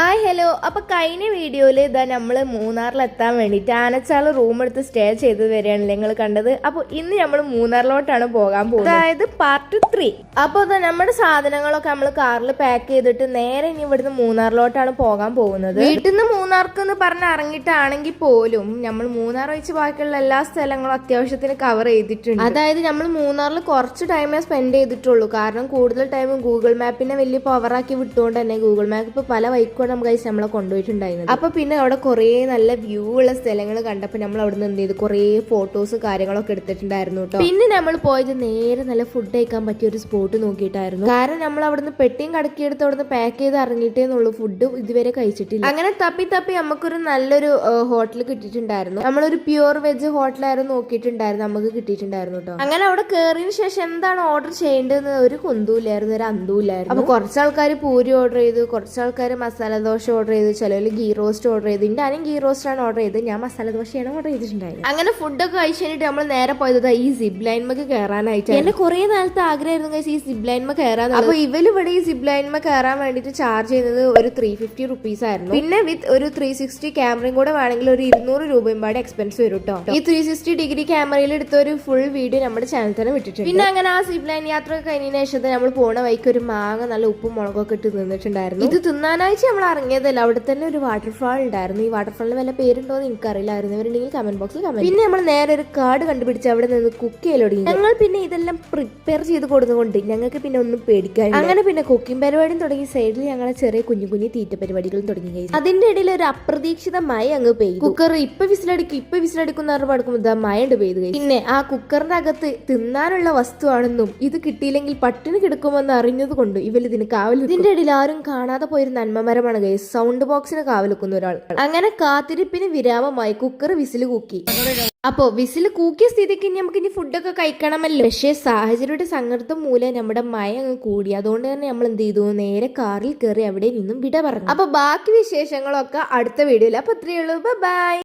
Hi hello അപ്പോൾ കഴിഞ്ഞ വീഡിയോയിൽ ഇതാ നമ്മൾ മൂന്നാറിലെത്താൻ വേണ്ടിയിട്ട് ആനച്ചാൾ റൂം എടുത്ത് സ്റ്റേ ചെയ്ത് വരികയാണല്ലേ നിങ്ങൾ കണ്ടത്. അപ്പോൾ ഇന്ന് നമ്മൾ മൂന്നാറിലോട്ടാണ് പോകാൻ പോകുന്നത്. അതായത് പാർട്ട് ത്രീ അപ്പോൾ ഇതാ നമ്മുടെ സാധനങ്ങളൊക്കെ നമ്മൾ കാറിൽ പാക്ക് ചെയ്തിട്ട് നേരെ ഇനി ഇവിടുന്ന് മൂന്നാറിലോട്ടാണ് പോകാൻ പോകുന്നത്. വീട്ടിൽ നിന്ന് മൂന്നാർക്ക് എന്ന് പറഞ്ഞ് ഇറങ്ങിയിട്ടാണെങ്കിൽ പോലും നമ്മൾ മൂന്നാർ വെച്ച് ബാക്കിയുള്ള എല്ലാ സ്ഥലങ്ങളും അത്യാവശ്യത്തിന് കവർ ചെയ്തിട്ടുണ്ട്. അതായത് നമ്മൾ മൂന്നാറിൽ കുറച്ച് ടൈമേ സ്പെൻഡ് ചെയ്തിട്ടുള്ളൂ. കാരണം കൂടുതൽ ടൈം ഗൂഗിൾ മാപ്പിനെ വലിയ പവറാക്കി വിട്ടുകൊണ്ട് തന്നെ ഗൂഗിൾ മാപ്പ് പല വൈക്കോടെ നമുക്ക് ഗൈസ് നമ്മളെ കൊണ്ടുപോയിട്ടുണ്ടായിരുന്നത്. അപ്പൊ പിന്നെ അവിടെ കുറേ നല്ല വ്യൂ ഉള്ള സ്ഥലങ്ങൾ കണ്ടപ്പോൾ നമ്മൾ അവിടെ നിന്ന് എന്ത് ചെയ്തു? കുറേ ഫോട്ടോസ് കാര്യങ്ങളൊക്കെ എടുത്തിട്ടുണ്ടായിരുന്നു കേട്ടോ പിന്നെ നമ്മൾ പോയത് നേരെ നല്ല ഫുഡ് കഴിക്കാൻ പറ്റിയ ഒരു സ്പോട്ട് നോക്കിയിട്ടായിരുന്നു. കാരണം നമ്മൾ അവിടുന്ന് പെട്ടിയും കടക്കിയെടുത്ത് അവിടുന്ന് പാക്ക് ചെയ്ത് ഇറങ്ങിയിട്ടേ ഉള്ളൂ ഫുഡ് ഇതുവരെ കഴിച്ചിട്ടില്ല. അങ്ങനെ തപ്പി തപ്പി നമുക്കൊരു നല്ലൊരു ഹോട്ടൽ കിട്ടിയിട്ടുണ്ടായിരുന്നു. നമ്മളൊരു പ്യുവർ വെജ് ഹോട്ടലായിരുന്നു നോക്കിയിട്ടുണ്ടായിരുന്നു നമുക്ക് കിട്ടിയിട്ടുണ്ടായിരുന്നു കേട്ടോ അങ്ങനെ അവിടെ കയറിയതിനു ശേഷം എന്താണ് ഓർഡർ ചെയ്യേണ്ടതെന്ന് ഒരു കുന്തൂല്ലായിരുന്നു ഒരു അന്തൂല്ലായിരുന്നു അപ്പൊ കുറച്ച് ആൾക്കാർ പൂരി ഓർഡർ ചെയ്തു. കുറച്ച് ആൾക്കാർ മസാല ദോശ ഓർഡർ ചെയ്ത് ചിലർ ഗീ റോസ്റ്റ് ഓർഡർ ചെയ്ത്. ഞാനും ആരും ഗീ റോസ്റ്റ് ആണ് ഓർഡർ ചെയ്ത് ഞാൻ മസാല ദോശയാണ് ഓർഡർ ചെയ്തിട്ടുണ്ടായിരുന്നത് അങ്ങനെ ഫുഡൊക്കെ കഴിച്ചു കഴിഞ്ഞിട്ട് നമ്മൾ നേരെ പോയത് ഈ സിബ് ലൈൻമൊക്കെ കയറാനായിട്ട് എന്റെ കുറെ നാളത്തെ ആഗ്രഹമായിരുന്നു ഈ സിബ് ലൈൻമ കയറാൻ അപ്പൊ ഇവർ ഇവിടെ ഈ സിബ് ലൈൻമ കയറാൻ വേണ്ടിട്ട് ചാർജ് ചെയ്യുന്നത് ഒരു ത്രീ ഫിഫ്റ്റി റുപ്പീസ് ആയിരുന്നു. പിന്നെ വിത്ത് ഒരു ത്രീ സിക്സ്റ്റി ക്യാമറയും കൂടെ വേണമെങ്കിൽ ഒരു ഇരുന്നൂറ് രൂപയും പാടെ എക്സ്പെൻസ് വരും കേട്ടോ ഈ ത്രീ സിക്സ്റ്റി ഡിഗ്രി ക്യാമറയിൽ എടുത്ത ഒരു ഫുൾ വീഡിയോ നമ്മുടെ ചാനൽ തന്നെ വിട്ടിട്ടുണ്ട്. പിന്നെ അങ്ങനെ ആ സിബ് ലൈൻ യാത്ര കഴിഞ്ഞതിന് ശേഷം നമ്മൾ പോണ വൈക്ക് ഒരു മാങ്ങ നല്ല ഉപ്പും മുളകൊക്കെ ഇട്ട് തിന്നിട്ടുണ്ടായിരുന്നു. ഇത് തിന്നാനായിട്ട് നമ്മൾ ഇറങ്ങിയതല്ല അവിടെ തന്നെ ഒരു വാട്ടർഫാൾ ഉണ്ടായിരുന്നു. ഈ വാട്ടർഫാളിന് വല്ല പേരുണ്ടോ എന്ന് എനിക്കറിയില്ലായിരുന്നു ഇവരുണ്ടെങ്കിൽ കമന്റ് ബോക്സിൽ കമന്റ് പിന്നെ നമ്മൾ നേരെ ഒരു കാർഡ് കണ്ടുപിടിച്ച് അവിടെ നിന്ന് കുക്ക് ചെയ്യൽ ഞങ്ങൾ പിന്നെ ഇതെല്ലാം പ്രിപ്പയർ ചെയ്ത് കൊടുത്തുകൊണ്ട് ഞങ്ങൾക്ക് പിന്നെ ഒന്നും പേടിക്കാൻ അങ്ങനെ പിന്നെ കുക്കിംഗ് പരിപാടിയും തുടങ്ങി. സൈഡിൽ ഞങ്ങളെ ചെറിയ കുഞ്ഞു കുഞ്ഞു തീറ്റ പരിപാടികളും തുടങ്ങി. അതിന്റെ ഇടയിൽ ഒരു അപ്രതീക്ഷിത മഴ അങ്ങ് പെയ്തു. കുക്കർ ഇപ്പൊ വിസിലടിക്കും ഇപ്പൊ വിസിലടിക്കും എന്ന് പറഞ്ഞ് പടുക്കുമ്പോൾ ഇതാ മഴ ഉണ്ട് പെയ്തു പിന്നെ ആ കുക്കറിന്റെ അകത്ത് തിന്നാനുള്ള വസ്തുവാണെന്നും ഇത് കിട്ടിയില്ലെങ്കിൽ പട്ടിണി കിടക്കുമെന്ന് അറിഞ്ഞത് കൊണ്ട് ഇവൽ ഇതിന് കാവൽ. ഇതിന്റെ ഇടയിൽ ആരും കാണാതെ പോയൊരു നന്മമരമാണ് ഗൈസ് സൗണ്ട് ബോക്സിന് കാവലുക്കുന്ന ഒരാൾ. അങ്ങനെ കാത്തിരിപ്പിന് വിരാമമായി കുക്കർ വിസിൽ കൂക്കി. അപ്പോ വിസിൽ കൂക്കിയ സ്ഥിതിക്ക് ഇനി നമുക്ക് ഇനി ഫുഡൊക്കെ കഴിക്കണമല്ലോ. പക്ഷേ സാഹചര്യയുടെ സങ്കടം മൂലം നമ്മുടെ മയ അങ്ങ് കൂടി. അതുകൊണ്ട് തന്നെ നമ്മൾ എന്ത് ചെയ്തു? നേരെ കാറിൽ കയറി അവിടെ നിന്നും വിട പറഞ്ഞു. അപ്പൊ ബാക്കി വിശേഷങ്ങളൊക്കെ അടുത്ത വീഡിയോയിൽ അപ്പൊ അത്രയേ ഉള്ളൂ. ബൈ